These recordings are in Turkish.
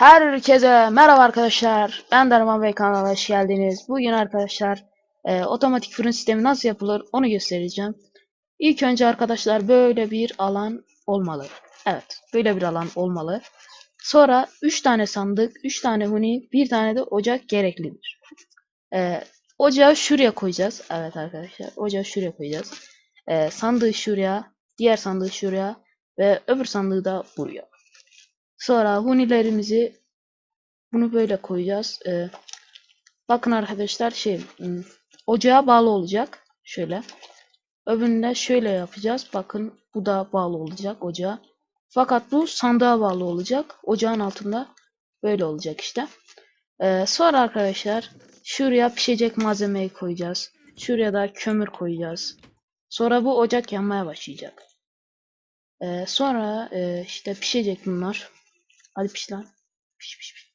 Herkese merhaba arkadaşlar. Ben Derman Bey kanalına hoş geldiniz. Bugün arkadaşlar e, otomatik fırın sistemi nasıl yapılır onu göstereceğim. İlk önce arkadaşlar böyle bir alan olmalı. Evet böyle bir alan olmalı. Sonra 3 tane sandık, 3 tane huni, bir tane de ocak gereklidir. E, ocağı şuraya koyacağız. Evet arkadaşlar ocağı şuraya koyacağız. E, sandığı şuraya, diğer sandığı şuraya ve öbür sandığı da buraya. Sonra hunilerimizi bunu böyle koyacağız. Ee, bakın arkadaşlar şey hmm, ocağa bağlı olacak. Şöyle. Öbüründe şöyle yapacağız. Bakın bu da bağlı olacak ocağa. Fakat bu sandığa bağlı olacak. Ocağın altında böyle olacak işte. Ee, sonra arkadaşlar şuraya pişecek malzemeyi koyacağız. Şuraya da kömür koyacağız. Sonra bu ocak yanmaya başlayacak. Ee, sonra e, işte pişecek bunlar. Hadi piş lan. Piş piş piş.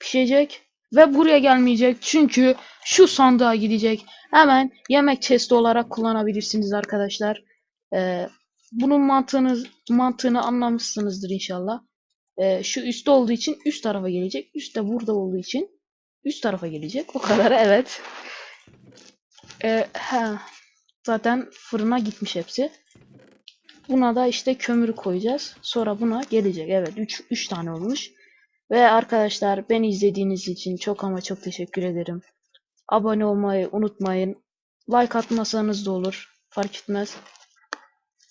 Pişecek ve buraya gelmeyecek çünkü şu sandığa gidecek. Hemen yemek chesti olarak kullanabilirsiniz arkadaşlar. Ee, bunun mantığını mantığını anlamışsınızdır inşallah. Ee, şu üstte olduğu için üst tarafa gelecek. Üstte burada olduğu için üst tarafa gelecek. O kadar evet. Ee, he. Zaten fırına gitmiş hepsi. Buna da işte kömür koyacağız. Sonra buna gelecek. Evet 3 3 tane olmuş. Ve arkadaşlar beni izlediğiniz için çok ama çok teşekkür ederim. Abone olmayı unutmayın. Like atmasanız da olur. Fark etmez.